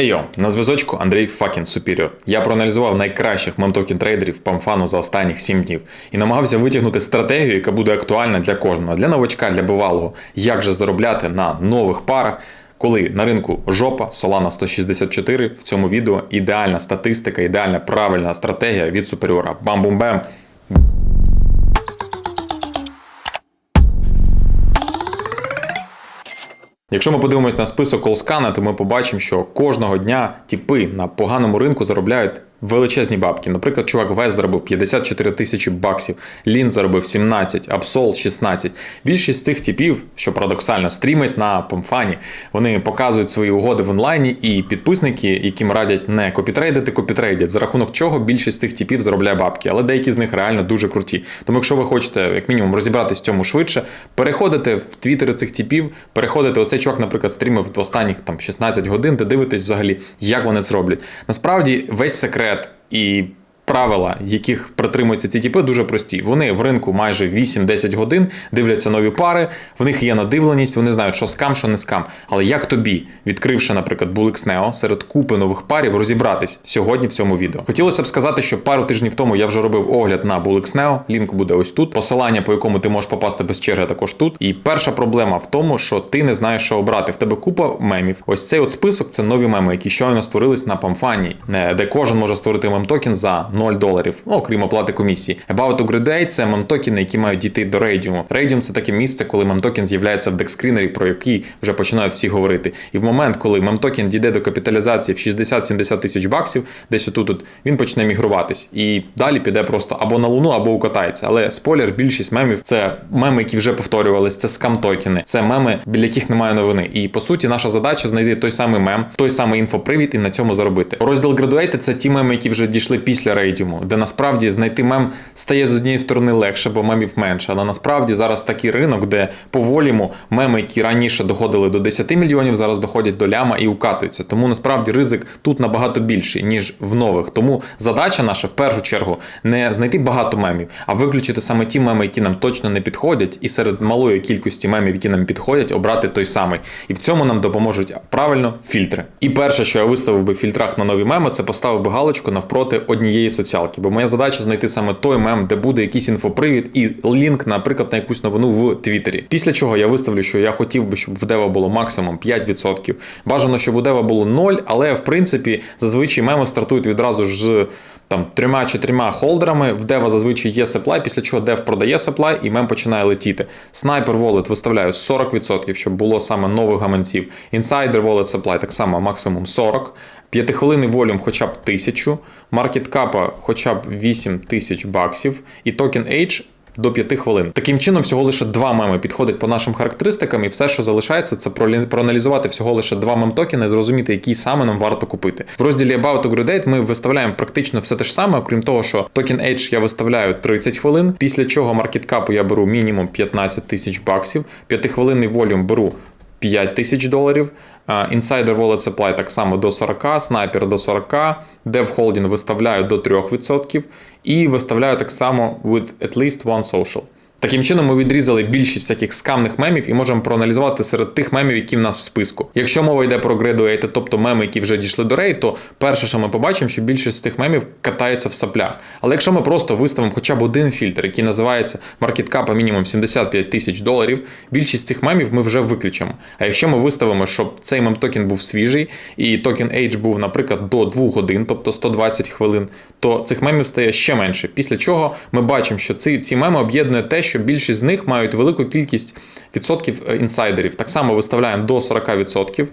Ейо, на зв'язочку Андрій Факін Супіріор. Я проаналізував найкращих мемтокен трейдерів памфану за останніх 7 днів і намагався витягнути стратегію, яка буде актуальна для кожного, для новачка, для бувалого, як же заробляти на нових парах. Коли на ринку жопа, Solana 164 в цьому відео ідеальна статистика, ідеальна правильна стратегія від суперіора. Бам-бум-бем! Якщо ми подивимось на список колскана, то ми побачимо, що кожного дня тіпи на поганому ринку заробляють величезні бабки. Наприклад, чувак Вес заробив 54 тисячі баксів, Лін заробив 17, Апсол 16. Більшість цих типів, що парадоксально, стрімять на помфані. Вони показують свої угоди в онлайні, і підписники, яким радять не копітрейдити, копітрейдять, за рахунок чого більшість цих типів заробляє бабки, але деякі з них реально дуже круті. Тому, якщо ви хочете, як мінімум, розібратись в цьому швидше, переходите в твіттери цих типів, переходите. Оцей чувак, наприклад, стрімив в останніх там 16 годин, де дивитесь взагалі, як вони це роблять. Насправді, весь секрет і правила, яких притримуються ці тіпи, дуже прості. Вони в ринку майже 8-10 годин дивляться нові пари, в них є надивленість, вони знають, що скам, що не скам. Але як тобі, відкривши, наприклад, Bulix серед купи нових парів, розібратись сьогодні в цьому відео? Хотілося б сказати, що пару тижнів тому я вже робив огляд на Bulix Neo, лінк буде ось тут. Посилання, по якому ти можеш попасти без черги, також тут. І перша проблема в тому, що ти не знаєш, що обрати. В тебе купа мемів. Ось цей от список це нові меми, які щойно створились на Памфані, де кожен може створити мем-токен за 0 доларів, ну, окрім оплати комісії. About to Grade це мемтокени, які мають дійти до Radium. Radium – це таке місце, коли мемтокен з'являється в декскрінері, про який вже починають всі говорити. І в момент, коли мемтокен дійде до капіталізації в 60-70 тисяч баксів, десь отут -от, він почне мігруватись. І далі піде просто або на луну, або укатається. Але спойлер, більшість мемів це меми, які вже повторювались, це скам-токени, це меми, біля яких немає новини. І по суті, наша задача знайти той самий мем, той самий інфопривід і на цьому заробити. Розділ Graduated – це ті меми, які вже дійшли після рейдіуму, де насправді знайти мем стає з однієї сторони легше, бо мемів менше. Але насправді зараз такий ринок, де поволімо меми, які раніше доходили до 10 мільйонів, зараз доходять до ляма і укатуються. Тому насправді ризик тут набагато більший, ніж в нових. Тому задача наша в першу чергу не знайти багато мемів, а виключити саме ті меми, які нам точно не підходять, і серед малої кількості мемів, які нам підходять, обрати той самий. І в цьому нам допоможуть правильно фільтри. І перше, що я виставив би в фільтрах на нові меми, це поставив би галочку навпроти однієї соціалки. Бо моя задача знайти саме той мем, де буде якийсь інфопривід і лінк, наприклад, на якусь новину в Твіттері. Після чого я виставлю, що я хотів би, щоб в Дева було максимум 5%. Бажано, щоб у Дева було 0, але в принципі зазвичай меми стартують відразу ж з там трьома-чотирма холдерами. В Дева зазвичай є сеплай, після чого Дев продає сеплай і мем починає летіти. Снайпер волет виставляю 40%, щоб було саме нових гаманців. Інсайдер волет сеплай так само максимум 40. П'ятихвилинний волюм хоча б 1000, маркет капа хоча б 8 тисяч баксів, і токен H до 5 хвилин. Таким чином, всього лише два меми підходять по нашим характеристикам, і все, що залишається, це проаналізувати всього лише два мем-токени, зрозуміти, які саме нам варто купити. В розділі About Gradate ми виставляємо практично все те ж саме, окрім того, що токен H я виставляю 30 хвилин, після чого маркеткапу я беру мінімум 15 тисяч баксів, п'ятихвилинний волюм беру 5 тисяч доларів. Insider Wallet Supply так само до 40, Sniper до 40, Dev Holding виставляю до 3% і виставляю так само with at least one social. Таким чином, ми відрізали більшість всяких скамних мемів і можемо проаналізувати серед тих мемів, які в нас в списку. Якщо мова йде про graduated, тобто меми, які вже дійшли до рейд, то перше, що ми побачимо, що більшість з тих мемів катається в саплях. Але якщо ми просто виставимо хоча б один фільтр, який називається маркеткапа мінімум 75 тисяч доларів, більшість цих мемів ми вже виключимо. А якщо ми виставимо, щоб цей мем-токен був свіжий, і токен H був, наприклад, до 2 годин, тобто 120 хвилин, то цих мемів стає ще менше. Після чого ми бачимо, що ці, ці меми об'єднує те, що більшість з них мають велику кількість відсотків е, інсайдерів. Так само виставляємо до 40%.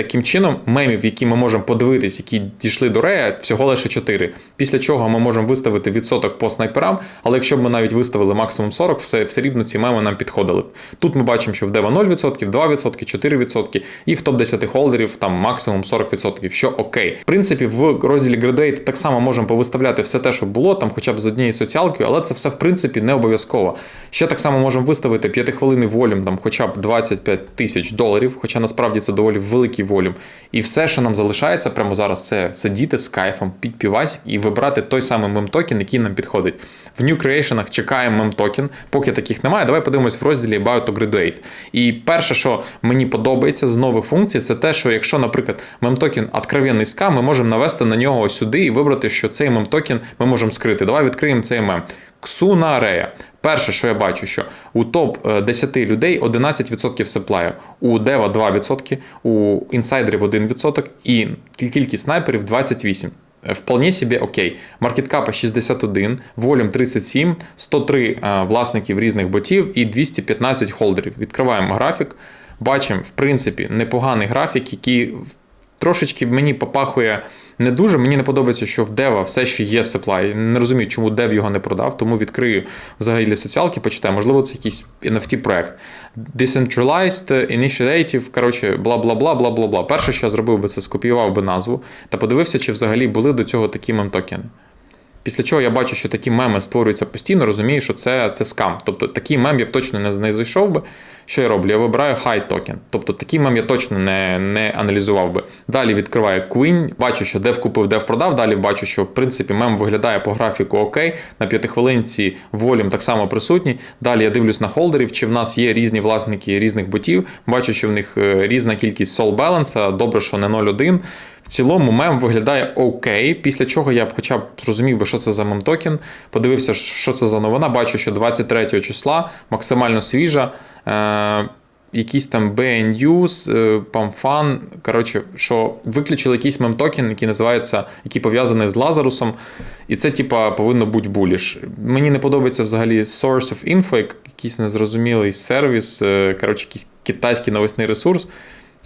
Таким чином, мемів, які ми можемо подивитись, які дійшли до рея, всього лише 4. Після чого ми можемо виставити відсоток по снайперам, але якщо б ми навіть виставили максимум 40, все все рівно ці меми нам підходили б. Тут ми бачимо, що в Дева 0%, 2%, 4% і в топ-10 холдерів там максимум 40%, що окей. В принципі, в розділі Gradate так само можемо повиставляти все те, що було, там хоча б з однією соціалкою, але це все в принципі не обов'язково. Ще так само можемо виставити 5 хвилини волюм, там хоча б 25 тисяч доларів, хоча насправді це доволі великий волюм. І все, що нам залишається прямо зараз, це сидіти з кайфом, підпівати і вибрати той самий мем-токен, який нам підходить. В New Creation чекаємо мем-токен, поки таких немає. Давай подивимось в розділі About to Graduate. І перше, що мені подобається з нових функцій, це те, що якщо, наприклад, мем-токен откровенний скам, ми можемо навести на нього сюди і вибрати, що цей мем-токен ми можемо скрити. Давай відкриємо цей мем. Ксуна Рея. Перше, що я бачу, що у топ 10 людей 11% сеплаю, у Дева 2%, у інсайдерів 1% і кількість снайперів 28%. Вполне собі окей. Маркеткапа 61, волюм 37, 103 власників різних ботів і 215 холдерів. Відкриваємо графік. Бачимо, в принципі, непоганий графік, який трошечки мені попахує не дуже. Мені не подобається, що в Дева все ще є supply. Не розумію, чому Дев його не продав, тому відкрию взагалі для соціалки, почитаю. Можливо, це якийсь NFT проект. Decentralized Initiative, коротше, бла бла бла бла бла бла. Перше, що я зробив би, це скопіював би назву та подивився, чи взагалі були до цього такі мемтокени. Після чого я бачу, що такі меми створюються постійно, розумію, що це це скам. Тобто такий мем я б точно не, зайшов би. Що я роблю? Я вибираю high токен. Тобто такий мем я точно не не аналізував би. Далі відкриваю Queen, бачу, що дев купив, дев продав. Далі бачу, що в принципі мем виглядає по графіку окей. На п'ятихвилинці волюм так само присутній. Далі я дивлюсь на холдерів, чи в нас є різні власники різних ботів. Бачу, що в них е, різна кількість soul balance, добре, що не 0,1. Цілому мем виглядає окей, після чого я б хоча б зрозумів би, що це за мем-токен, подивився, що це за новина. Бачу, що 23 числа максимально свіжа. Е, Якісь там PAMFAN, е, коротше, що виключили якийсь мем-токен, який називається, який пов'язаний з Лазарусом. І це, типа, повинно бути буліш. Мені не подобається взагалі Source of Info, якийсь незрозумілий сервіс, е, коротше, якийсь китайський новосний ресурс.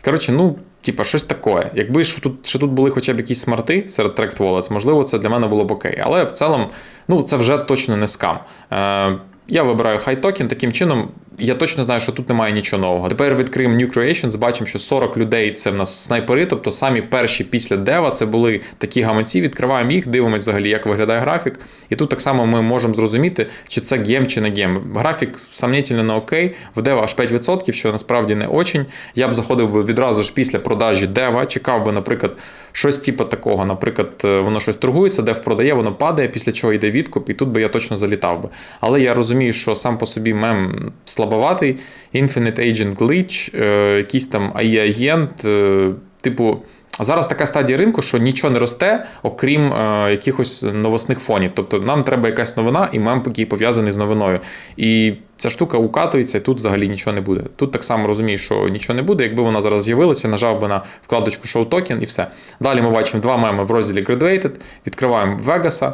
Коротше, ну, типа, щось таке. Якби ж тут ще тут були хоча б якісь смарти серед Tract Wallets, можливо, це для мене було б окей. Але в цілому, ну, це вже точно не скам. Е, Я вибираю хай токен, таким чином я точно знаю, що тут немає нічого нового. Тепер відкриємо New Creations, бачимо, що 40 людей це в нас снайпери, тобто самі перші після дева це були такі гаманці. Відкриваємо їх, дивимося взагалі, як виглядає графік. І тут так само ми можемо зрозуміти, чи це гем, чи не гем. Графік сомнительно на окей, в дева аж 5%, що насправді не очень. Я б заходив би відразу ж після продажі дева, чекав би, наприклад, щось типу такого. Наприклад, е, воно щось торгується, дев продає, воно падає, після чого йде відкуп, і тут би я точно залітав би. Але я розумію, що сам по собі мем слабоватий, Infinite Agent Glitch, е, якийсь там AI-агент, е, типу. Зараз така стадія ринку, що нічого не росте, окрім е, якихось новосних фонів. Тобто нам треба якась новина, і мем, який пов'язаний з новиною. І ця штука укатується, і тут взагалі нічого не буде. Тут так само розумію, що нічого не буде. Якби вона зараз з'явилася, нажав би на вкладочку Show Token і все. Далі ми бачимо два меми в розділі Graduated, відкриваємо Вегаса.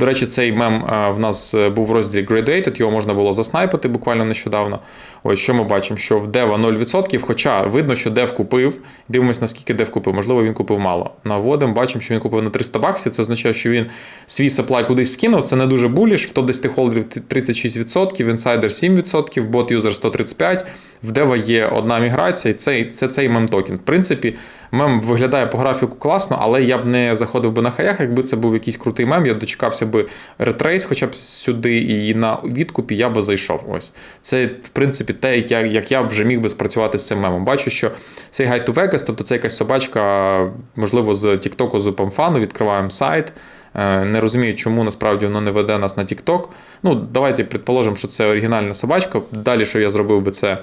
До речі, цей мем в нас е, був в розділі Graduated, його можна було заснайпити буквально нещодавно. Ось що ми бачимо, що в Дева 0%, хоча видно, що Дев купив. Дивимось, наскільки Дев купив. Можливо, він купив мало. Наводимо, бачимо, що він купив на 300 баксів. Це означає, що він свій саплай кудись скинув. Це не дуже буліш. В топ-10 холдерів 36%, в інсайдер 7%, в бот юзер 135%. В Дева є одна міграція, і це, це цей мем-токен. В принципі, мем виглядає по графіку класно, але я б не заходив би на хаях, якби це був якийсь крутий мем. Я дочекався би ретрейс, хоча б сюди, і на відкупі я би зайшов. Ось це, в принципі, те, як я як я вже міг би спрацювати з цим мемом. Бачу, що цей Guide to Vegas, тобто це якась собачка, можливо, з TikTok, з Памфану, відкриваємо сайт. Е, не розумію, чому насправді воно не веде нас на TikTok. Ну, давайте предположимо, що це оригінальна собачка. Далі, що я зробив би це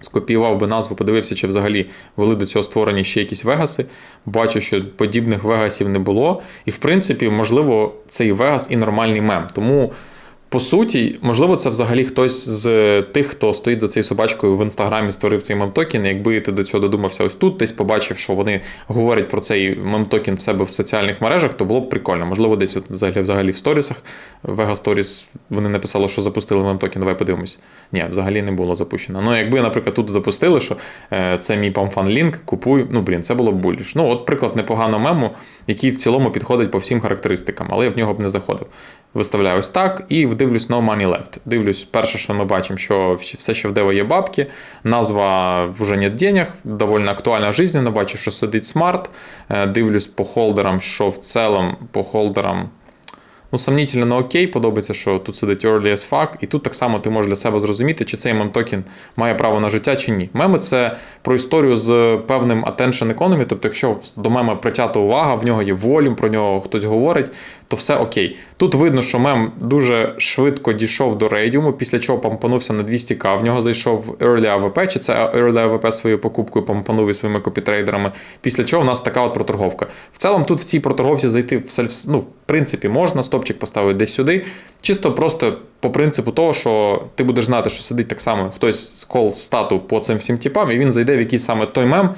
скопіював би назву, подивився, чи взагалі були до цього створені ще якісь вегаси. Бачу, що подібних вегасів не було. І, в принципі, можливо, цей вегас і нормальний мем. Тому по суті, можливо, це взагалі хтось з тих, хто стоїть за цією собачкою в інстаграмі, створив цей мемтокен. Якби ти до цього додумався ось тут, десь побачив, що вони говорять про цей мемтокен в себе в соціальних мережах, то було б прикольно. Можливо, десь от взагалі взагалі в сторісах Vega Stories вони написали, що запустили мемтокен. Давай подивимось. Ні, взагалі не було запущено. Ну, якби, наприклад, тут запустили, що е, це мій памфан лінк, купуй. Ну, блін, це було б буліш. Ну, от приклад непоганого мему, який в цілому підходить по всім характеристикам, але я в нього б не заходив. Виставляю ось так і дивлюсь No Money Left. Дивлюсь, перше, що ми бачимо, що все, що в Дево є бабки, назва вже нет денег, доволі актуальна жизненно, бачу, що сидить смарт. Дивлюсь по холдерам, що в цілому по холдерам. Ну, сомнітельно, на окей, подобається, що тут сидить early as fuck, і тут так само ти можеш для себе зрозуміти, чи цей мем-токен має право на життя чи ні. Меми це про історію з певним attention economy, тобто, якщо до мема притята увага, в нього є волюм, про нього хтось говорить, то все окей. Тут видно, що мем дуже швидко дійшов до рейдіуму, після чого помпанувся на 200к, в нього зайшов early AVP, чи це early AVP своєю покупкою помпанув і своїми копітрейдерами, після чого в нас така от проторговка. В цілому тут в цій проторговці зайти в сельф, ну, в принципі, можна, стопчик поставити десь сюди. Чисто просто по принципу того, що ти будеш знати, що сидить так само хтось з кол стату по цим всім типам, і він зайде в якийсь саме той мем.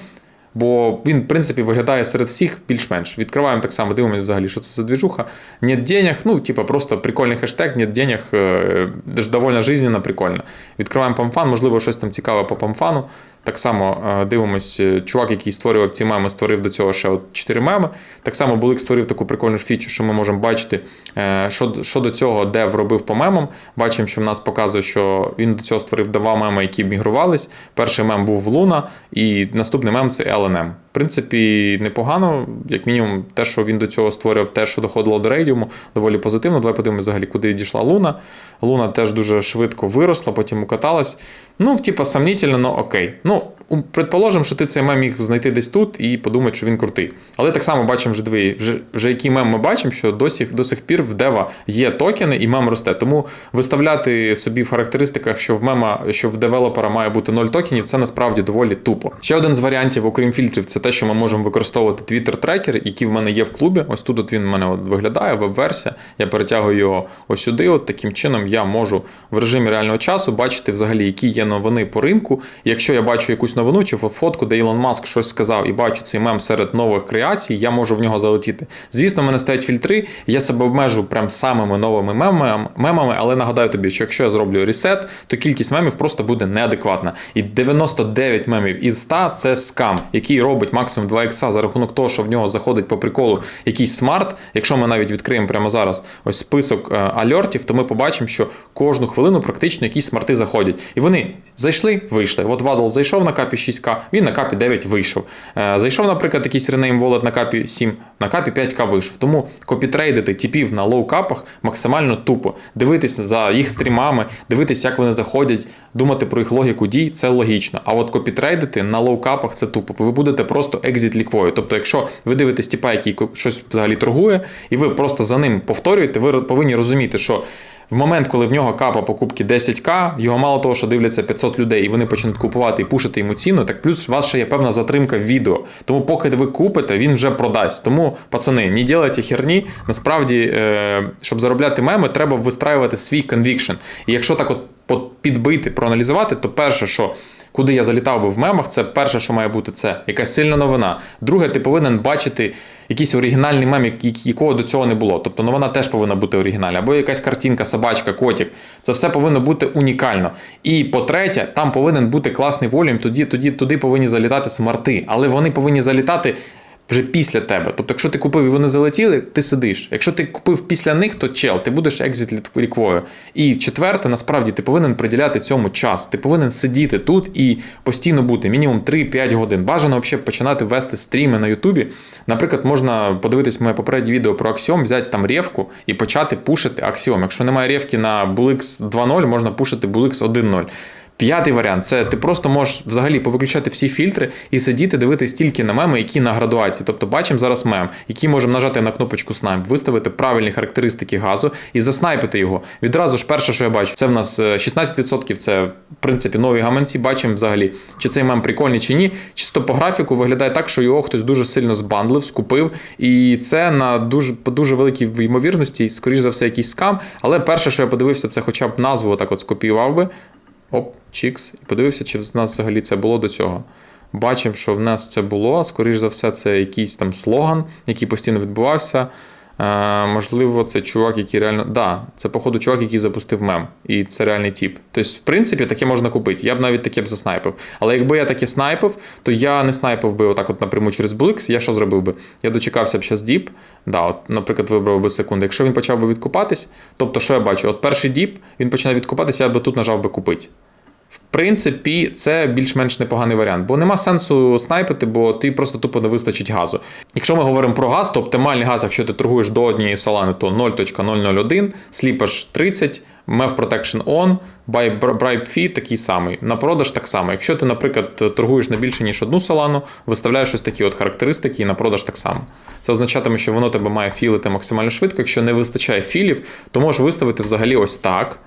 Бо він, в принципі, виглядає серед всіх більш-менш. Відкриваємо так само, дивимося взагалі, що це за двіжуха. Нет денег, ну, типа, просто прикольний хештег, нет денег, е, довольно жизненно, прикольно. Відкриваємо памфан, можливо, щось там цікаве по памфану. Так само е, дивимось, е, чувак, який створював ці меми, створив до цього ще от 4 меми. Так само Булик створив таку прикольну фічу, що ми можемо бачити, е, що, що до цього Дев робив по мемам. Бачимо, що в нас показує, що він до цього створив два меми, які мігрувались. Перший мем був Луна, і наступний мем це LNM. В принципі, непогано, як мінімум, те, що він до цього створював, те, що доходило до рейдіуму, доволі позитивно. Давай подивимося взагалі, куди дійшла Луна. Луна теж дуже швидко виросла, потім укаталась. Ну, типа, сомнительно, але окей. Ну, предположимо, що ти цей мем міг знайти десь тут і подумати, що він крутий. Але так само бачимо вже дві, вже, вже який мем ми бачимо, що досі до сих пір в дева є токени і мем росте. Тому виставляти собі в характеристиках, що в мема, що в девелопера має бути 0 токенів, це насправді доволі тупо. Ще один з варіантів, окрім фільтрів, це те, що ми можемо використовувати Twitter-трекер, який в мене є в клубі. Ось тут от він в мене от виглядає, веб-версія. Я перетягую його ось сюди. От таким чином я можу в режимі реального часу бачити взагалі, які є новини по ринку. Якщо я бачу якусь новину чи фотку, де Ілон Маск щось сказав, і бачу цей мем серед нових креацій, я можу в нього залетіти. Звісно, в мене стоять фільтри, я себе обмежу прям самими новими мемами, але нагадаю тобі, що якщо я зроблю ресет, то кількість мемів просто буде неадекватна. І 99 мемів із 100 це скам, який робить максимум 2 ікса за рахунок того, що в нього заходить по приколу якийсь смарт. Якщо ми навіть відкриємо прямо зараз ось список е, альортів, то ми побачимо, що кожну хвилину практично якісь смарти заходять. І вони зайшли, вийшли. От Вадл зайшов на капі 6К, він на капі 9 вийшов. Е, Зайшов, наприклад, якийсь Rename Wallet на капі 7, на капі 5К вийшов. Тому копітрейдити типів на лоу-капах максимально тупо. Дивитися за їх стрімами, дивитися, як вони заходять, думати про їх логіку дій це логічно. А от копітрейдити на лоу-капах це тупо. Ви будете просто екзит ліквою. Тобто, якщо ви дивитесь типа, який щось взагалі торгує, і ви просто за ним повторюєте, ви повинні розуміти, що. В момент, коли в нього капа покупки 10к, його мало того, що дивляться 500 людей, і вони почнуть купувати і пушити йому ціну, так плюс у вас ще є певна затримка в відео. Тому поки ви купите, він вже продасть. Тому, пацани, не ділайте херні. Насправді, е, щоб заробляти меми, треба вистраювати свій конвікшн. І якщо так от підбити, проаналізувати, то перше, що куди я залітав би в мемах, це перше, що має бути, це якась сильна новина. Друге, ти повинен бачити якийсь оригінальний мем, якого до цього не було. Тобто новина теж повинна бути оригінальна. Або якась картинка, собачка, котик. Це все повинно бути унікально. І по-третє, там повинен бути класний волюм, тоді, тоді туди повинні залітати смарти. Але вони повинні залітати вже після тебе. Тобто, якщо ти купив і вони залетіли, ти сидиш. Якщо ти купив після них, то чел, ти будеш екзит ліквою. І четверте, насправді, ти повинен приділяти цьому час. Ти повинен сидіти тут і постійно бути мінімум 3-5 годин. Бажано взагалі починати вести стріми на Ютубі. Наприклад, можна подивитись моє попереднє відео про Аксіом, взяти там ревку і почати пушити Аксіом. Якщо немає ревки на Bulix 2.0, можна пушити Bulix 1.0. П'ятий варіант це ти просто можеш взагалі повиключати всі фільтри і сидіти, дивитись тільки на меми, які на градуації. Тобто бачимо зараз мем, який можемо нажати на кнопочку снайп, виставити правильні характеристики газу і заснайпити його. Відразу ж перше, що я бачу, це в нас 16%, це в принципі нові гаманці. Бачимо взагалі, чи цей мем прикольний чи ні. Чисто по графіку виглядає так, що його хтось дуже сильно збандлив, скупив. І це на дуже по дуже великій ймовірності, скоріш за все, якийсь скам. Але перше, що я подивився, це хоча б назву так от скопіював би. Оп, чікс. І подивився, чи в нас взагалі це було до цього. Бачимо, що в нас це було. Скоріш за все, це якийсь там слоган, який постійно відбувався. Е, можливо, це чувак, який реально. Да, це, походу, чувак, який запустив мем. І це реальний тип. Тобто, в принципі, таке можна купити. Я б навіть таке б заснайпив. Але якби я таке снайпив, то я не снайпив би отак от напряму через Blix, Я що зробив би? Я дочекався б зараз діп. Да, от, Наприклад, вибрав би секунду. Якщо він почав би відкупатись, тобто, що я бачу? От перший діп, він починає відкупатися, я би тут нажав би купити. В принципі, це більш-менш непоганий варіант, бо нема сенсу снайпити, бо ти просто тупо не вистачить газу. Якщо ми говоримо про газ, то оптимальний газ, якщо ти торгуєш до однієї солани, то 0.001, сліпаш 30, MEV Protection On, bribe fee такий самий. На продаж так само. Якщо ти, наприклад, торгуєш на більше, ніж одну солану, виставляєш ось такі от характеристики і на продаж так само. Це означатиме, що воно тебе має філити максимально швидко. Якщо не вистачає філів, то можеш виставити взагалі ось так.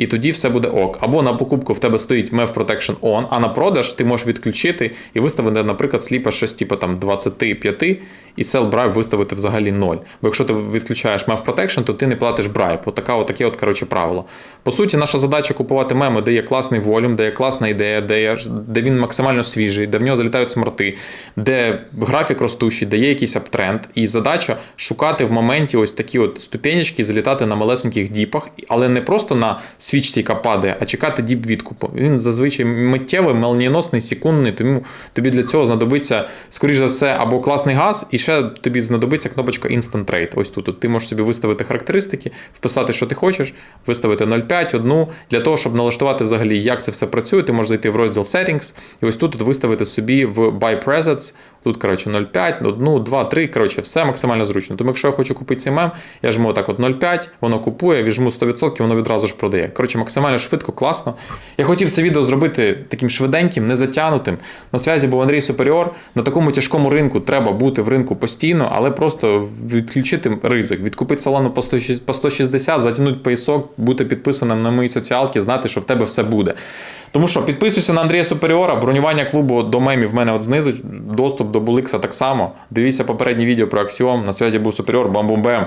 І тоді все буде ок. Або на покупку в тебе стоїть MEV Protection On, а на продаж ти можеш відключити і виставити, наприклад, сліпа щось типу там 25 і Sell Bribe виставити взагалі 0. Бо якщо ти відключаєш MEV Protection, то ти не платиш Bribe. Отака, отаке от, коротше, правило. По суті, наша задача купувати меми, де є класний волюм, де є класна ідея, де, є, де він максимально свіжий, де в нього залітають смарти, де графік ростущий, де є якийсь аптренд. І задача шукати в моменті ось такі от ступенечки залітати на малесеньких діпах, але не просто на свічці, яка падає, а чекати діп відкупу. Він зазвичай миттєвий, молнієносний, секундний, тому тобі для цього знадобиться, скоріш за все, або класний газ, і ще тобі знадобиться кнопочка Instant Trade. Ось тут. Ти можеш собі виставити характеристики, вписати, що ти хочеш, виставити 0,5, одну. Для того, щоб налаштувати взагалі, як це все працює, ти можеш зайти в розділ Settings, і ось тут виставити собі в Buy Presets. Тут, коротше, 0,5, 1, 2, 3, коротше, все максимально зручно. Тому якщо я хочу купити цей я жму так от 0,5, воно купує, віжму 100%, воно відразу ж продає. Коротше, максимально швидко, класно. Я хотів це відео зробити таким швиденьким, не затягнутим. На зв'язі був Андрій Суперіор. На такому тяжкому ринку треба бути в ринку постійно, але просто відключити ризик, відкупити салону по 160, затягнути поясок, бути підписаним на мої соціалки, знати, що в тебе все буде. Тому що підписуйся на Андрія Суперіора, бронювання клубу до мемів в мене от знизу, доступ до Буликса так само. Дивіться попереднє відео про Аксіом. На зв'язі був Суперіор, бам-бум-бем.